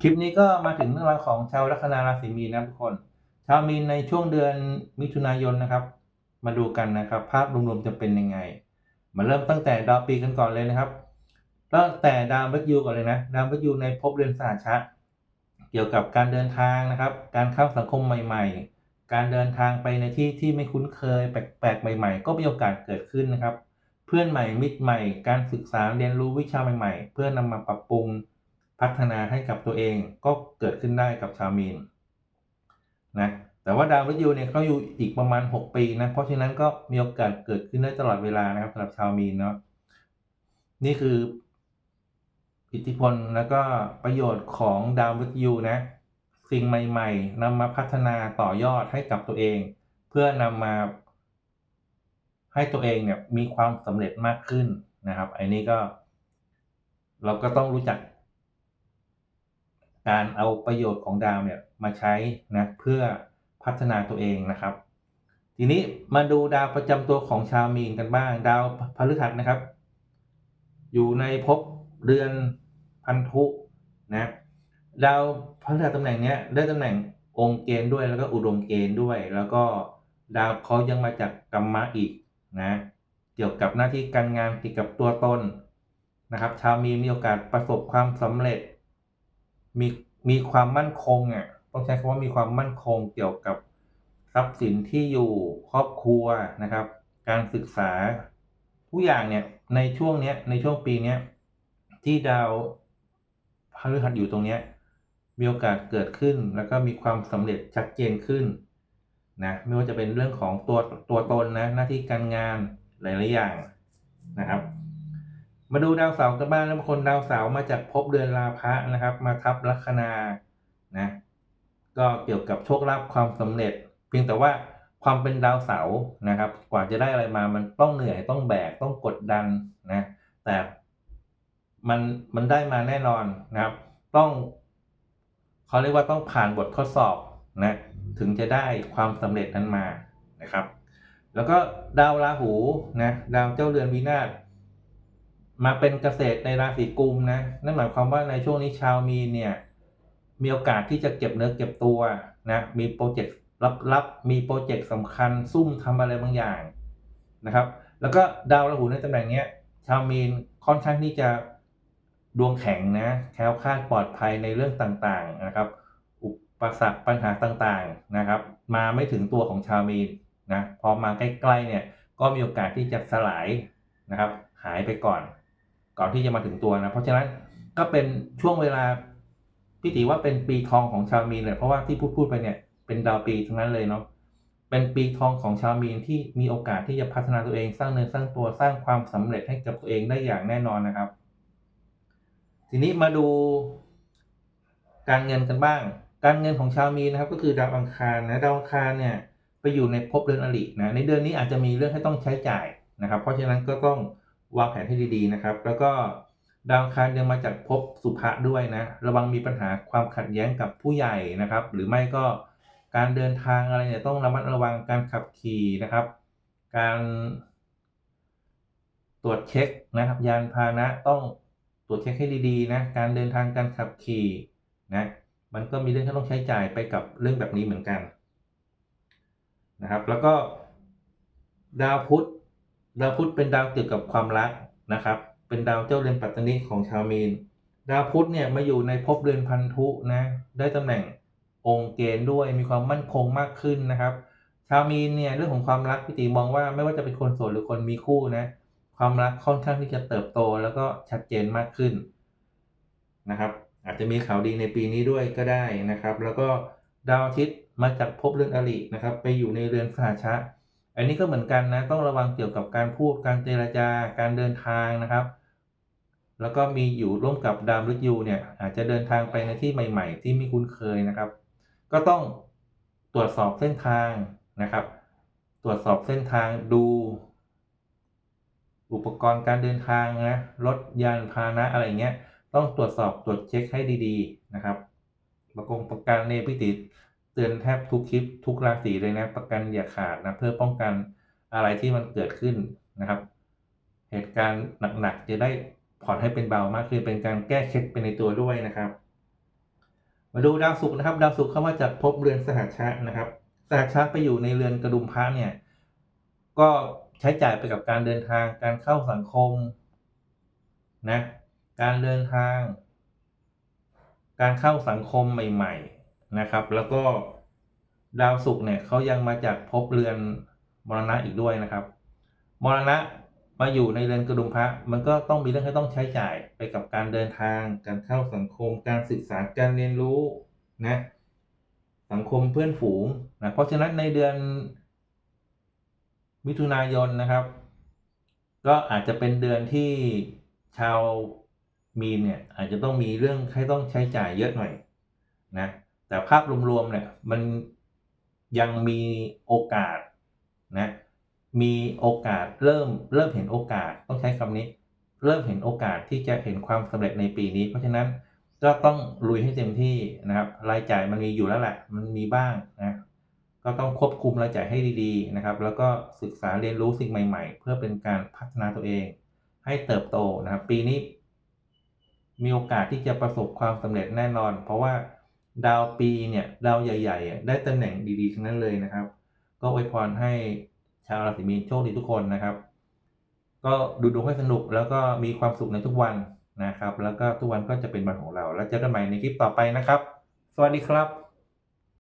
คลิปนี้ก็มาถึงเรื่องราวของชาวลัคนาราศีมีนนะครับทุกคน ชาวมีนในช่วงเดือนมิถุนายนนะครับ มาดูกันนะครับ ภาพรวมๆจะเป็นยังไง มาเริ่มตั้งแต่ดาวปีกันก่อนเลยนะครับตั้งแต่ดาวมฤตยูก่อนเลยนะดาวมฤตยูในภพเรือนสหชะ เกี่ยวกับการเดินทางนะครับ การเข้าสังคมใหม่ ๆ การเดินทางไปในที่ที่ไม่คุ้นเคย แปลกๆใหม่ ๆ ก็มีโอกาสเกิดขึ้นนะครับ เพื่อนใหม่มิตรใหม่ การศึกษาเรียนรู้วิชาใหม่ ๆ เพื่อนำมาปรับปรุง พัฒนาให้กับตัวเองก็เกิดขึ้นได้กับชาวมีนนะแต่ว่าดาวมฤตยูเนี่ยเขาอยู่อีกประมาณ 6 ปีนะเพราะฉะนั้นก็มีโอกาสเกิดขึ้นได้ตลอดเวลานะครับสำหรับชาวมีนเนาะนี่คืออิทธิพลแล้วก็ประโยชน์ของดาวมฤตยูนะ สิ่งใหม่ๆนำมาพัฒนาต่อยอดให้กับตัวเอง เพื่อนำมา ให้ตัวเองเนี่ยมีความสำเร็จมากขึ้นนะครับไอ้นี้ก็ เราก็ต้องรู้จัก การเอาประโยชน์ของดาวเนี่ยมาใช้นะเพื่อพัฒนาตัวเองนะครับ ทีนี้มาดูดาวประจำตัวของชาวมีนกันบ้าง ดาวพฤหัสนะครับ อยู่ในภพเรือนพันธุนะดาวพฤหัสตำแหน่งเนี้ยได้ตำแหน่งองค์เกณฑ์ด้วยแล้วก็อุดมเกณฑ์ด้วย แล้วก็ดาวเขายังมาจากกรรมะอีกนะเกี่ยวกับหน้าที่การงานเกี่ยวกับตัวตนนะครับ ชาวมีมีโอกาสประสบความสำเร็จ มีมีความมั่นคงอะต้องใช้คำว่ามีความมั่นคงเกี่ยวกับทรัพย์สินที่อยู่ครอบครัวนะครับ การศึกษาทุกอย่างเนี่ยในช่วงเนี้ยในช่วงปีเนี้ยที่ดาวพฤหัสอยู่ตรงเนี้ยมีโอกาสเกิดขึ้นแล้วก็มีความสำเร็จชัดเจนขึ้นนะไม่ว่าจะเป็นเรื่องของตัวตัวตนนะหน้าที่การงานหลายๆอย่างนะครับ มาดูดาวเสาร์กันบ้างนะบางคนดาวเสาร์มาจากภพเดือนราพะนะครับ มาทับลัคนานะก็เกี่ยวกับโชคลาภความสำเร็จ เพียงแต่ว่าความเป็นดาวเสาร์นะครับ กว่าจะได้อะไรมามันต้องเหนื่อยต้องแบกต้องกดดันนะแต่มันมันได้มาแน่นอนนะครับ ต้องเขาเรียกว่าต้องผ่านบททดสอบนะถึงจะได้ความสำเร็จนั้นมานะครับ แล้วก็ดาวราหูนะดาวเจ้าเรือนวินาศ มาเป็นเกษตรในราศีกุมนะนั่นหมายความว่าในช่วงนี้ชาวมีนเนี่ยมีโอกาสที่จะเก็บเนื้อเก็บตัวนะมีโปรเจกต์ลับๆมีโปรเจกต์สำคัญซุ่มทำอะไรบางอย่างนะครับ แล้วก็ดาวราหูในตำแหน่งเนี้ยชาวมีนค่อนข้างที่จะดวงแข็งนะแคล้วคลาดปลอดภัยในเรื่องต่างๆนะครับ อุปสรรคปัญหาต่างๆนะครับ มาไม่ถึงตัวของชาวมีนนะพอมาใกล้ๆเนี่ยก็มีโอกาสที่จะสลายนะครับ หายไปก่อน ก่อนที่จะมาถึงตัวนะ เพราะฉะนั้นก็เป็นช่วงเวลาพี่ตีว่าเป็นปีทองของชาวมีนเลยเพราะว่าที่พูดพูดไปเนี่ยเป็นดาวปีทั้งนั้นเลยเนาะเป็นปีทองของชาวมีนที่มีโอกาสที่จะพัฒนาตัวเองสร้างเนื้อสร้างตัวสร้างความสำเร็จให้กับตัวเองได้อย่างแน่นอนนะครับ ทีนี้มาดูการเงินกันบ้าง การเงินของชาวมีนนะครับ ก็คือดาวอังคารนะดาวอังคารเนี่ยไปอยู่ในภพเดือนอรินะในเดือนนี้อาจจะมีเรื่องให้ต้องใช้จ่ายนะครับ เพราะฉะนั้นก็ต้อง วางแผนให้ดีๆนะครับ แล้วก็ดาวคารยังมาจากภพสุภะด้วยนะ ระวังมีปัญหาความขัดแย้งกับผู้ใหญ่นะครับ หรือไม่ก็การเดินทางอะไรเนี่ยต้องระมัดระวังการขับขี่นะครับ การตรวจเช็คนะครับ ยานพาหนะต้องตรวจเช็คให้ดีๆนะ การเดินทางการขับขี่นะ มันก็มีเรื่องที่ต้องใช้จ่ายไปกับเรื่องแบบนี้เหมือนกันนะครับ แล้วก็ดาวพุธ ดาวพุธเป็นดาวเกี่ยวกับความรักนะครับ เป็นดาวเจ้าเรือนปัตตานีของชาวมีน ดาวพุธเนี่ยมาอยู่ในภพเรือนพันธุนะได้ตำแหน่งองค์เกณฑ์ด้วยมีความมั่นคงมากขึ้นนะครับ ชาวมีนเนี่ยเรื่องของความรักพี่ตีมองว่าไม่ว่าจะเป็นคนโสดหรือคนมีคู่นะความรักค่อนข้างที่จะเติบโตแล้วก็ชัดเจนมากขึ้นนะครับ อาจจะมีข่าวดีในปีนี้ด้วยก็ได้นะครับ แล้วก็ดาวอาทิตย์มาจากภพเรือนอรินะครับ ไปอยู่ในเรือนสหชะ อันนี้ก็เหมือนกันนะต้องระวังเกี่ยวกับการพูดการเจรจาการเดินทางนะครับ แล้วก็มีอยู่ร่วมกับดาวมฤตยูเนี่ยอาจจะเดินทางไปในที่ใหม่ ๆ ที่ไม่คุ้นเคยนะครับ ก็ต้องตรวจสอบเส้นทางนะครับ ตรวจสอบเส้นทางดูอุปกรณ์การเดินทางนะรถยานพาหนะอะไรเงี้ย ต้องตรวจสอบตรวจเช็คให้ดี ๆ นะครับ ประกงประกันเนี่ยพี่ติ เตือนแทบทุกคลิปทุกราศีเลยนะประกันอย่าขาดนะเพื่อป้องกันอะไรที่มันเกิดขึ้นนะครับ เหตุการณ์หนักๆจะได้ผ่อนให้เป็นเบามากขึ้นเป็นการแก้เคล็ดไปในตัวด้วยนะครับ มาดูดาวศุกร์นะครับ ดาวศุกร์เข้ามาจากภพเรือนสหัชชะนะครับสหัชชะไปอยู่ในเรือนกระดุมพระเนี่ยก็ใช้จ่ายไปกับการเดินทางการเข้าสังคมนะการเดินทาง การเข้าสังคมใหม่ ๆ นะครับ แล้วก็ดาวศุกร์เนี่ยเขายังมาจากภพเรือนมรณะอีกด้วยนะครับ มรณะมาอยู่ในเรือนกระดุมพระ มันก็ต้องมีเรื่องให้ต้องใช้จ่ายไปกับการเดินทาง การเข้าสังคม การศึกษา การเรียนรู้นะสังคมเพื่อนฝูงนะเพราะฉะนั้นในเดือนมิถุนายนนะครับ ก็อาจจะเป็นเดือนที่ชาวมีนเนี่ยอาจจะต้องมีเรื่องให้ต้องใช้จ่ายเยอะหน่อยนะ แต่ภาพรวมๆเนี่ยมันยังมีโอกาสนะมีโอกาสเริ่มเริ่มเห็นโอกาสต้องใช้คำนี้ เริ่มเห็นโอกาสที่จะเห็นความสำเร็จในปีนี้ เพราะฉะนั้นก็ต้องลุยให้เต็มที่นะครับรายจ่ายมันมีอยู่แล้วแหละมันมีบ้างนะก็ต้องควบคุมรายจ่ายให้ดีๆนะครับ แล้วก็ศึกษาเรียนรู้สิ่งใหม่ ๆ เพื่อเป็นการพัฒนาตัวเอง ให้เติบโตนะครับ ปีนี้ มีโอกาสที่จะประสบความสำเร็จแน่นอน เพราะว่า ดาวปีเนี่ยดาวใหญ่ๆ ได้ตำแหน่งดีๆทั้งนั้นเลยนะครับ ก็อวยพรให้ชาวราศีมีนโชคดีทุกคนนะครับ ก็ดูดวงให้สนุกแล้วก็มีความสุขในทุกวันนะครับ แล้วก็ทุกวันก็จะเป็นวันของเรา แล้วเจอกันใหม่ในคลิปต่อไปนะครับ สวัสดีครับ